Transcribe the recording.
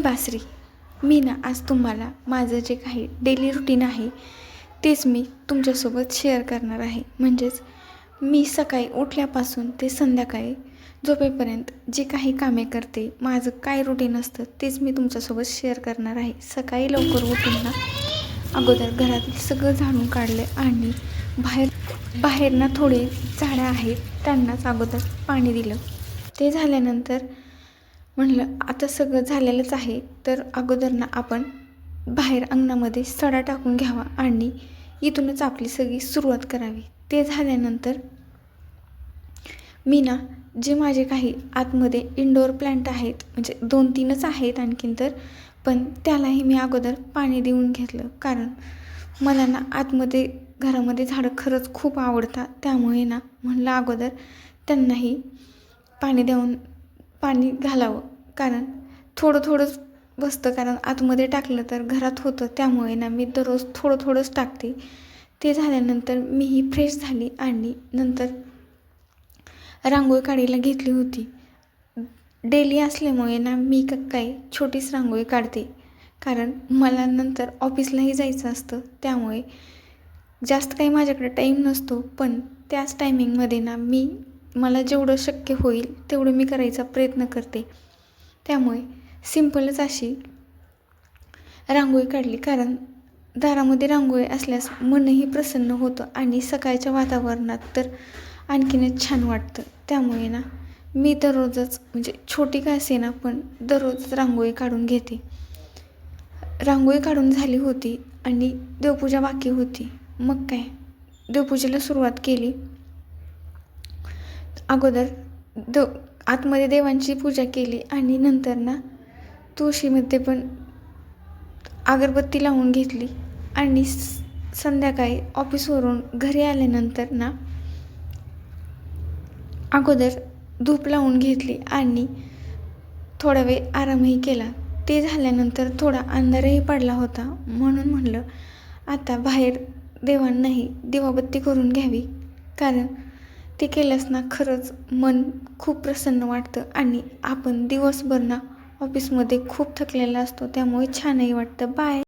बासरी. मी ना आज तुम्हाला माझं जे काही डेली रुटीन आहे तेच मी तुमच्यासोबत शेअर करणार आहे. म्हणजेच मी सकाळी उठल्यापासून ते संध्याकाळी झोपेपर्यंत जे काही कामे करते माझं काय रुटीन असतं तेच मी तुमच्यासोबत शेअर करणार आहे. सकाळी लवकर उठून ना अगोदर घरातील सगळं झाडून काढलं आणि बाहेर बाहेर ना थोडे झाडं आहेत त्यांनाच अगोदर पाणी दिलं. ते झाल्यानंतर म्हणलं आता सगळं झालेलंच आहे तर अगोदर ना आपण बाहेर अंगणामध्ये सडा टाकून घ्यावा आणि इथूनच आपली सगळी सुरुवात करावी. ते झाल्यानंतर मी ना जे माझे काही आतमध्ये इंडोर प्लॅन्ट आहेत म्हणजे दोन तीनच आहेत आणखीन तर पण त्यालाही मी अगोदर पाणी देऊन घेतलं. कारण मला ना आतमध्ये घरामध्ये झाडं खरंच खूप आवडतात. त्यामुळे ना म्हणलं अगोदर त्यांनाही पाणी देऊन पाणी घालावं. कारण थोडं थोडंच बसतं. कारण आतमध्ये टाकलं तर घरात होतं. त्यामुळे ना मी दररोज थोडं थोडंच टाकते. ते झाल्यानंतर मीही फ्रेश झाली आणि नंतर रांगोळी काढायला घेतली होती. डेली असल्यामुळे ना मी का काही छोटीच रांगोळी काढते. कारण मला नंतर ऑफिसलाही जायचं असतं. त्यामुळे जास्त काही माझ्याकडे टाईम नसतो. पण त्याच टायमिंगमध्ये ना मी मला जेवढं शक्य होईल तेवढं मी करायचा प्रयत्न करते. त्यामुळे सिंपलच अशी रांगोळी काढली. कारण दारामध्ये रांगोळी असल्यास मनही प्रसन्न होतं आणि सकाळच्या वातावरणात तर आणखीनच छान वाटतं. त्यामुळे ना मी दररोजच म्हणजे छोटी का असे ना पण दररोज रांगोळी काढून घेते. रांगोळी काढून झाली होती आणि देवपूजा बाकी होती. मग काय? देवपूजेला सुरुवात केली. अगोदर द आतमध्ये देवांची पूजा केली आणि नंतर ना तुळशीमध्ये पण अगरबत्ती लावून घेतली. आणि स- संध्याकाळी ऑफिसवरून घरी आल्यानंतर ना अगोदर धूप लावून घेतली आणि थोडा वेळ आरामही केला. ते झाल्यानंतर थोडा अंधारही पडला होता. म्हणून म्हणलं आता बाहेर देवांनाही दिवाबत्ती करून घ्यावी. कारण ते केल्यास ना खरंच मन खूप प्रसन्न वाटतं आणि आपण दिवसभर ना ऑफिसमध्ये खूप थकलेला असतो त्यामुळे छानही वाटतं. बाय